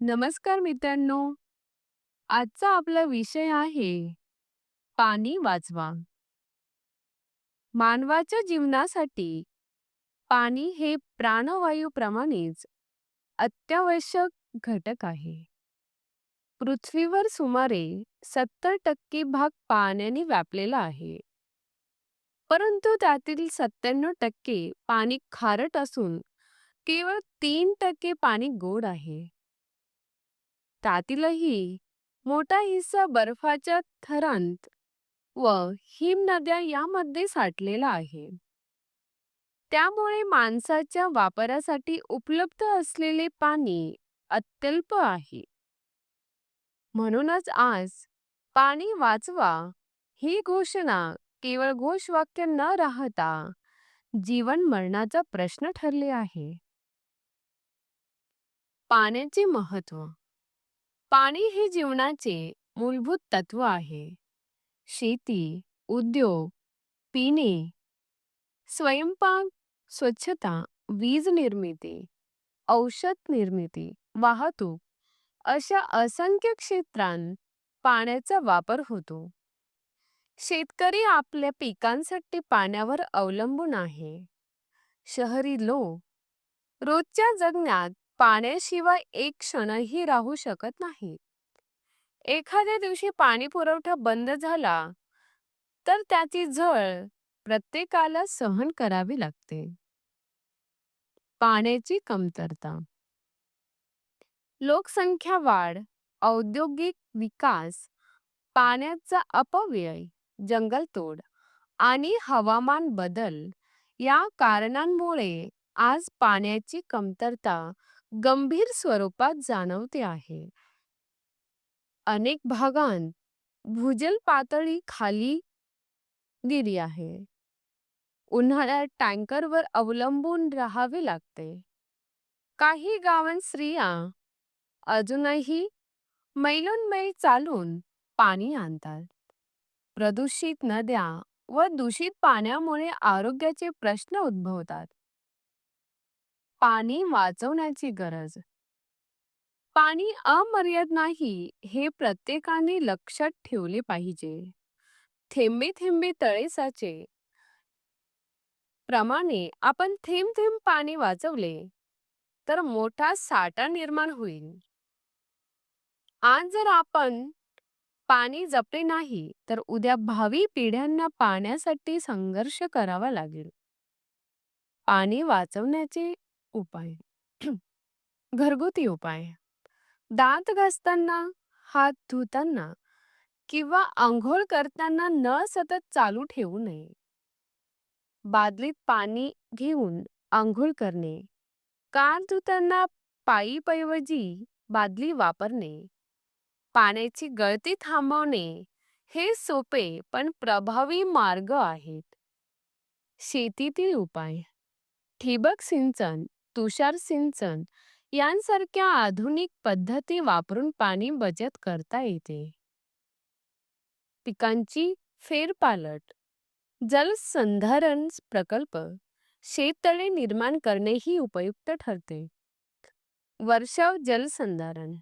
नमस्कार मित्रांनो. आजचा आपला विषय आहे पाणी वाचवा. मानवाच्या जीवनासाठी पाणी हे प्राणवायूप्रमाणेच अत्यावश्यक घटक आहे. पृथ्वीवर सुमारे सत्तर टक्के भाग पाण्याने व्यापलेला आहे. परंतु त्यातील सत्त्याण्णव टक्के पाणी खारट असून केवळ तीन टक्के पाणी गोड आहे. त्यातीलही मोठा हिस्सा बर्फाच्या थरांत व हिमनद्या यामध्ये साठलेला आहे. त्यामुळे माणसाच्या वापरासाठी उपलब्ध असलेले पाणी अत्यल्प आहे. म्हणूनच आज पाणी वाचवा ही घोषणा केवळ घोषवाक्य न राहता जीवन मरणाचा प्रश्न ठरले आहे. पाण्याचे महत्त्व पाणी हे जीवनाचे मूलभूत तत्व आहे. शेती उद्योग पिणे स्वयंपाक स्वच्छता वीज निर्मिती औषध निर्मिती वाहतूक अशा असंख्य क्षेत्रांत पाण्याचा वापर होतो. शेतकरी आपल्या पिकांसाठी पाण्यावर अवलंबून आहे. शहरी लोक रोजच्या जगण्यात पाण्याशिवाय एक क्षणही राहू शकत नाही एखाद्या दिवशी पाणी पुरवठा बंद झाला तर त्याची झळ प्रत्येकाला सहन करावी लागते. पाण्याची कमतरता. लोकसंख्या वाढ औद्योगिक विकास पाण्याचा अपव्यय जंगलतोड आणि हवामान बदल या कारणांमुळे आज पाण्याची कमतरता गंभीर स्वरूपात जाणवते आहे. अनेक भागांत भूजल पातळी खाली गेली आहे. उन्हाळ्यात टँकरवर अवलंबून राहावे लागते. काही गावांत स्त्रिया अजूनही मैलोनमैल चालून पाणी आणतात. प्रदूषित नद्या व दूषित पाण्यामुळे आरोग्याचे प्रश्न उद्भवतात. पाणी वाचवण्याची गरज. पाणी अमर्याद नाही हे प्रत्येकाने लक्षात ठेवले पाहिजे. थेंबे थेंबे तळे साचे प्रमाणे आपण थेंब थेंब पाणी वाचवले तर मोठा साठा निर्माण होईल. आज जर आपण पाणी जपले नाही तर उद्या भावी पिढ्यांना पाण्यासाठी संघर्ष करावा लागेल. पाणी वाचवण्याचे उपाय. घरगुती उपाय. दात घासताना हात धुताना किंवा आंघोळ करताना नळ सतत चालू ठेवू नये. बादलीत पाणी घेऊन आंघोळ करणे. कार धुताना पाईपऐवजी बादली वापरणे. पाण्याची गळती थांबवणे हे सोपे पण प्रभावी मार्ग आहेत. शेतीतील उपाय. ठिबक सिंचन तुषार सिंचन यांसारख्या आधुनिक पद्धती वापरून पाणी बचत करता येते. पिकांची फेरपालट जलसंधारण प्रकल्प शेततळे निर्माण करणेही उपयुक्त ठरते. वर्षाव जलसंधारण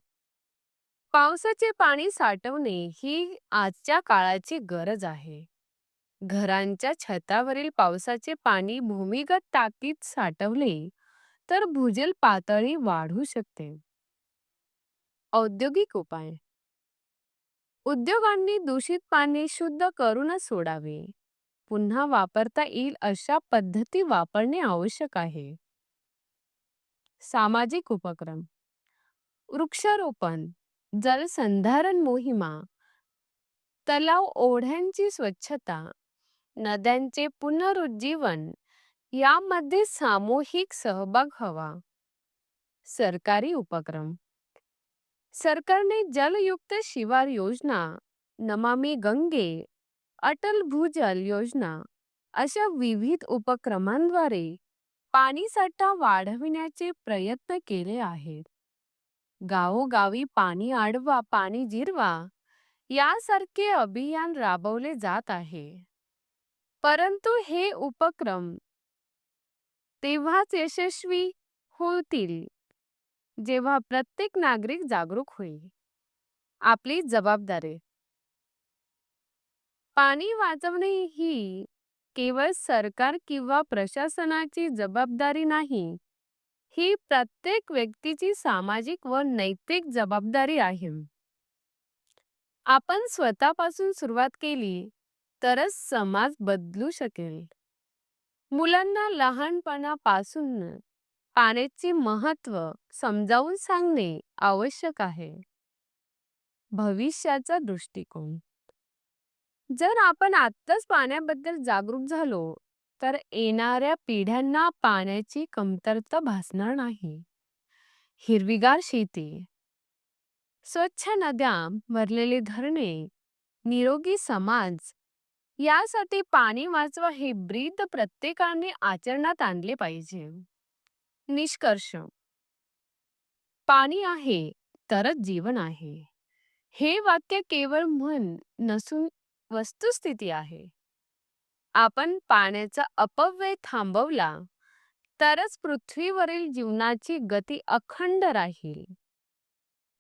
पावसाचे पाणी साठवणे ही आजच्या काळाची गरज आहे. घरांच्या छतावरील पावसाचे पाणी भूमिगत टाकीत साठवले तर भूजल पातळी वाढू शकते. औद्योगिक उपाय. उद्योगांनी दूषित पाणी शुद्ध करूनच सोडावे. पुन्हा वापरता येईल अशा पद्धती वापरणे आवश्यक आहे. सामाजिक उपक्रम. वृक्षारोपण जलसंधारण मोहिमा तलाव ओढ्यांची स्वच्छता नद्यांचे पुनरुज्जीवन यामध्ये सामूहिक सहभाग हवा. सरकारी उपक्रम. सरकारने जलयुक्त शिवार योजना नमामी गंगे अटल भूजल योजना अशा विविध उपक्रमांद्वारे पाणीसाठा वाढविण्याचे प्रयत्न केले आहेत. गावोगावी पाणी आडवा पाणी जिरवा यासारखे अभियान राबवले जात आहे. परंतु हे उपक्रम तेव्हाच यशस्वी होतील जेव्हा प्रत्येक नागरिक जागरूक होईल. आपली जबाबदारी. पाणी वाचवणे ही केवळ सरकार किंवा प्रशासनाची जबाबदारी नाही ही प्रत्येक व्यक्तीची सामाजिक व नैतिक जबाबदारी आहे. आपण स्वतःपासून सुरुवात केली तरच समाज बदलू शकेल. मुलांना लहानपणापासून पाण्याचे महत्त्व समजावून सांगणे आवश्यक आहे. भविष्याचा दृष्टिकोन. जर आपण आत्ताच पाण्याबद्दल जागरूक झालो तर येणाऱ्या पिढ्यांना पाण्याची कमतरता भासणार नाही. हिरवीगार शेती. स्वच्छ नद्या भरलेले धरणे निरोगी समाज यासाठी पाणी वाचवा हे ब्रीद प्रत्येकाने आचरणात आणले पाहिजे. निष्कर्ष. पाणी आहे तरच जीवन आहे. हे वाक्य केवळ म्हण नसून वस्तुस्थिती आहे. आपण पाण्याचा अपव्यय थांबवला तरच पृथ्वीवरील जीवनाची गती अखंड राहील.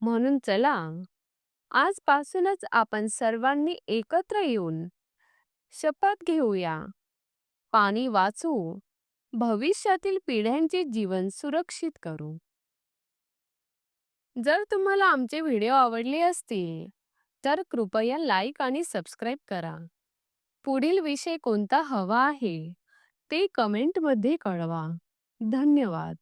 म्हणून चला आजपासूनच आपण सर्वांनी एकत्र येऊन शपथ घेऊया. पाणी वाचू भविष्यातील पिढ्यांचे जीवन सुरक्षित करू. जर तुम्हाला आमचे व्हिडिओ आवडले असतील तर कृपया लाईक आणि सबस्क्राईब करा. पुढील विषय कोणता हवा आहे ते कमेंटमध्ये कळवा. धन्यवाद.